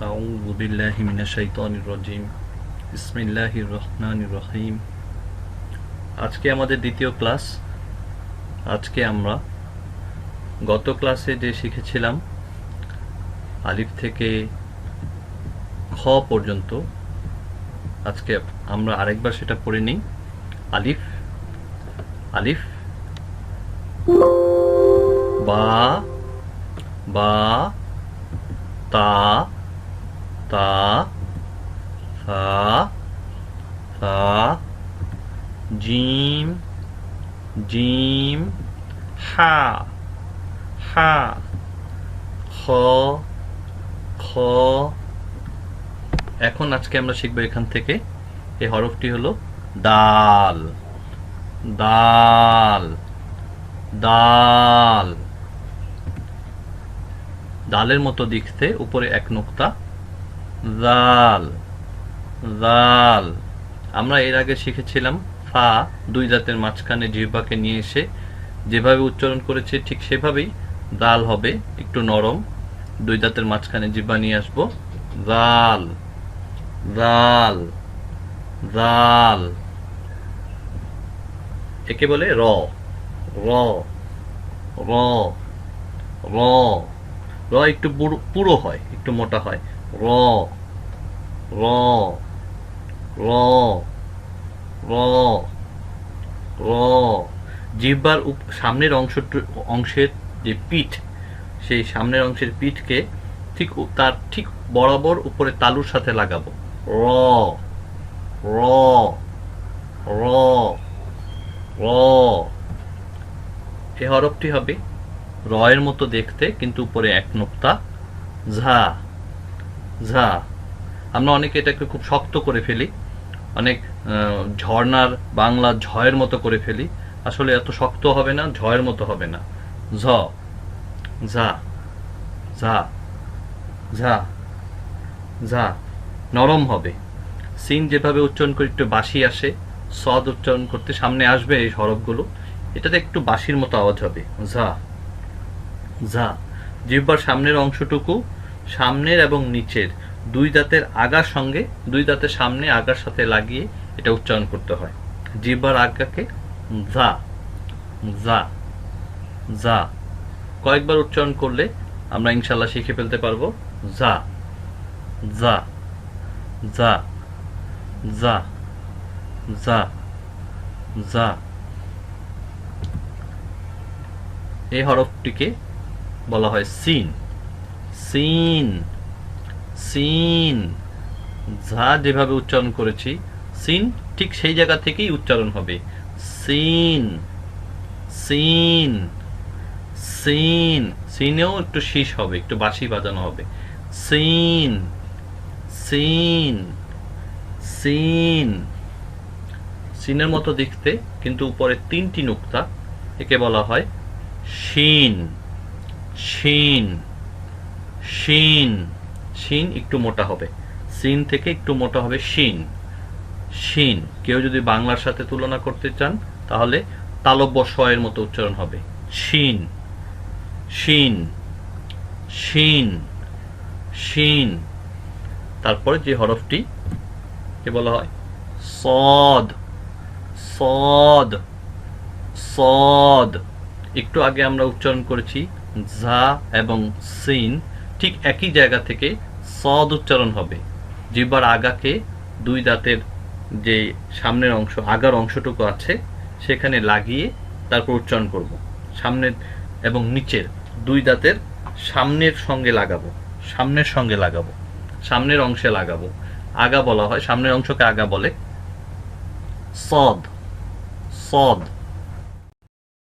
أعوذ بالله من الشيطان الرجيم بسم الله الرحمن الرحيم আজকে আমাদের দ্বিতীয় ক্লাস আজকে আমরা গত ক্লাসে যে শিখেছিলাম আলিফ থেকে খ পর্যন্ত আজকে আমরা আরেকবার সেটা পড়ে নিই আলিফ আলিফ বা বা তা তা, সা সা, জিম জিম হা হা খ খ। এখন আজকে আমরা শিখব এখান থেকে। এই হরফটি হলো দাল। দাল। দাল। দালের মতো দেখতে, উপরে এক নোক্তা। জাল জাল আমরা এর আগে শিখেছিলাম ফা, দুই দাঁতের মাঝখানে জিহ্বাকে নিয়ে এসে যেভাবে উচ্চারণ করেছে ঠিক সেভাবেই দাল হবে, একটু নরম। দুই দাঁতের মাঝখানে জিহ্বা নিয়ে আসব। জাল জাল জাল একে বলে র র র র। র একটু পুরো হয়, একটু মোটা হয়। র। র র র র জিহ্বার সামনের অংশ অংশের যে পিঠ, সেই সামনের অংশের পিঠকে ঠিক তার ঠিক বরাবর উপরে তালুর সাথে লাগাবো। র র র র। এই হরফটি হবে র এর মতো দেখতে, কিন্তু উপরে এক নোক্তা। ঝা ঝা। আমরা অনেকে এটাকে খুব শক্ত করে ফেলি। অনেক আহ, ঝর্ণার বাংলা ঝয়ের মতো করে ফেলি। আসলে এত শক্ত হবে না ঝয়ের মতো হবে না। ঝ ঝা ঝা ঝা ঝা নরম হবে। সিন যেভাবে উচ্চারণ করে একটু বাসি আসে সদ উচ্চারণ করতে সামনে আসবে এই হরফগুলো এটাতে একটু বাসির মতো আওয়াজ হবে। ঝা ঝা জিহ্বার সামনের অংশটুকু সামনের এবং নিচের। দুই দাঁতের আগার সঙ্গে, দুই দাঁতের সামনে আগার সাথে লাগিয়ে এটা উচ্চারণ করতে হয়। জিহ্বার আগাকে ঝা ঝা ঝা। কয়েকবার উচ্চারণ করলে আমরা ইনশাল্লাহ শিখে ফেলতে পারব, ঝা ঝা ঝা ঝা ঝা ঝা। এই হরফটিকে বলা হয় সিন। সিন। সিন। যা যেভাবে উচ্চারণ করেছি, সিন ঠিক সেই জায়গা থেকেই উচ্চারণ হবে। Scene scene scene. সিনেও একটু শীষ হবে, একটু বাঁশি বাজানো হবে। Scene scene scene. সিনের মতো দেখতে, কিন্তু উপরে তিনটি নুক্তা, একে বলা হয় শিন শিন শিন। শিন একটু মোটা হবে। সিন থেকে একটু মোটা হবে শিন। শিন, কেউ যদি বাংলার সাথে তুলনা করতে চান, তাহলে তালব্য এর মতো উচ্চারণ হবে। শিন শিন শিন শিন। তারপরে যে হরফটি, কে বলা হয়? সদ সদ সদ। একটু আগে আমরা উচ্চারণ করেছি ঝা এবং সিন। ঠিক একই জায়গা থেকে সদ উচ্চারণ হবে। জিহ্বার আগাকে দুই দাঁতের যে সামনের অংশ, আগার অংশটুকু আছে, সেখানে লাগিয়ে তারপর উচ্চারণ করব। সামনের এবং নিচের দুই দাঁতের সামনের সঙ্গে লাগাবো। সামনের সঙ্গে লাগাবো। সামনের অংশে লাগাবো। আগা বলা হয়, সামনের অংশকে আগা বলে। সদ। সদ।